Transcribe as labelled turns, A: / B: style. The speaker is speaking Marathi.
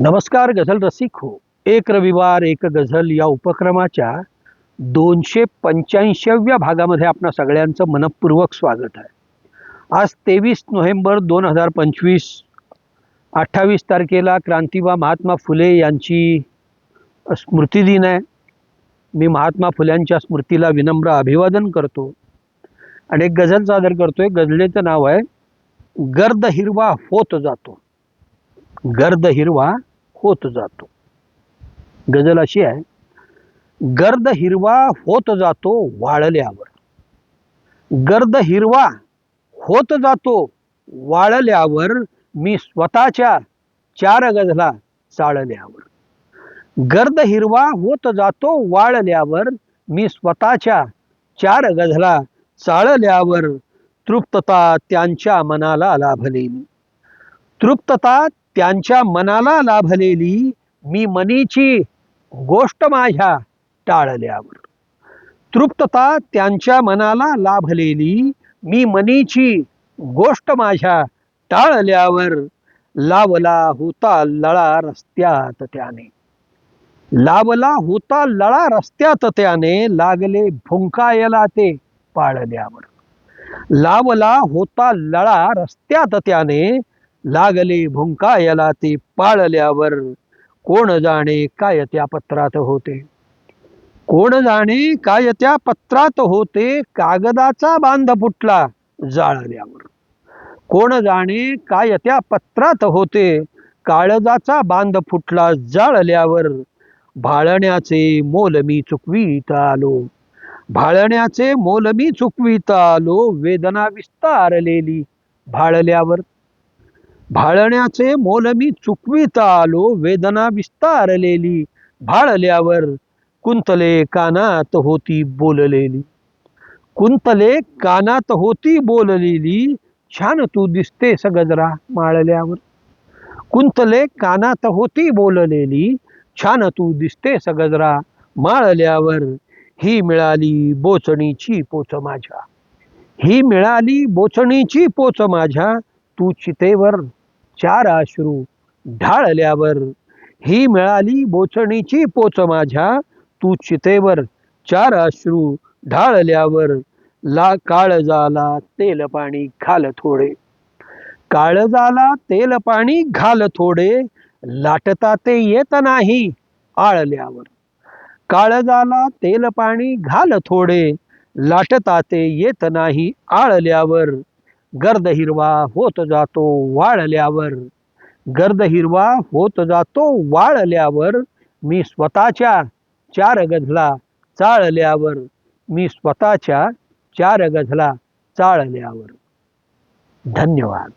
A: नमस्कार गझल रसिक हो. एक रविवार एक गझल या उपक्रमाच्या दोनशे पंच्याऐंशीव्या भागामध्ये आपणा सगळ्यांचं मनपूर्वक स्वागत आहे. आज तेवीस नोव्हेंबर दोन हजार पंचवीस अठ्ठावीस तारखेला क्रांतिबा महात्मा फुले यांची स्मृतिदिन आहे. मी महात्मा फुल्यांच्या स्मृतीला विनम्र अभिवादन करतो आणि एक गझल सादर करतो आहे गझलेचं नाव आहे गर्द हिरवा होत जातो. गर्द हिरवा होत जातो. गजल अशी आहे गर्द हिरवा होत जातो वाळल्यावर. गर्द हिरवा होत जातो वाळल्यावर मी स्वतःच्या चार गजला चाळल्यावर. गर्द हिरवा होत जातो वाळल्यावर मी स्वतःच्या चार गजला चाळल्यावर तृप्तता त्यांच्या मनाला लाभलेली तृप्तता त्यांच्या मनाला लाभलेली मी मनीची गोष्ट माझ्या टाळल्यावर. तृप्तता त्यांच्या मनाला लाभलेली मी मनीची गोष्ट माझ्या टाळल्यावर लावला होता लळा रस्त्यात त्याने. लावला होता लळा रस्त्यात त्याने लागले भुंकायला ते पाळल्यावर. लावला होता लळा रस्त्यात त्याने लागले भुंकायला ते पाळल्यावर कोण जाणे काय त्या पत्रात होते? कोण जाणे काय त्या पत्रात होते? कागदाचा बांध फुटला जाळल्यावर. कोण जाणे काय त्या पत्रात होते? काळजाचा बांध फुटला जाळल्यावर. भाळण्याचे मोल मी चुकवीत आलो. भाळण्याचे मोल मी चुकवीत आलो. वेदना विस्तारलेली. भाळल्यावर भाळण्याचे मोल मी चुकवीत आलो वेदना विस्तारलेली. भाळल्यावर कुंतले कानात होती बोललेली. कुंतले कानात होती बोललेली छान तू दिसते सगजरा माळल्यावर. कुंतले कानात होती बोललेली छान तू दिसते सगजरा माळल्यावर. ही मिळाली बोचणीची पोच माझ्या. ही मिळाली बोचणीची पोच माझ्या तू चितेवर. चार अश्रू ढाळल्यावर ही मिळाली बोचणीची पोच माझ्या. तू चितेवर चार अश्रू ढाळल्यावर ला काळजाला तेल पाणी घाल थोडे. काळजाला तेल पाणी घाल थोडे लाटता ते येत नाही आळल्यावर. काळजाला तेल पाणी घाल थोडे लाटता ते येत नाही आळल्यावर. गर्द हिरवा होत जातो वाळल्यावर. गर्द हिरवा होत जातो वाळल्यावर. मी स्वतःच्या चार गझला चाळल्यावर. मी स्वतःच्या चार गझला चाळल्यावर. धन्यवाद.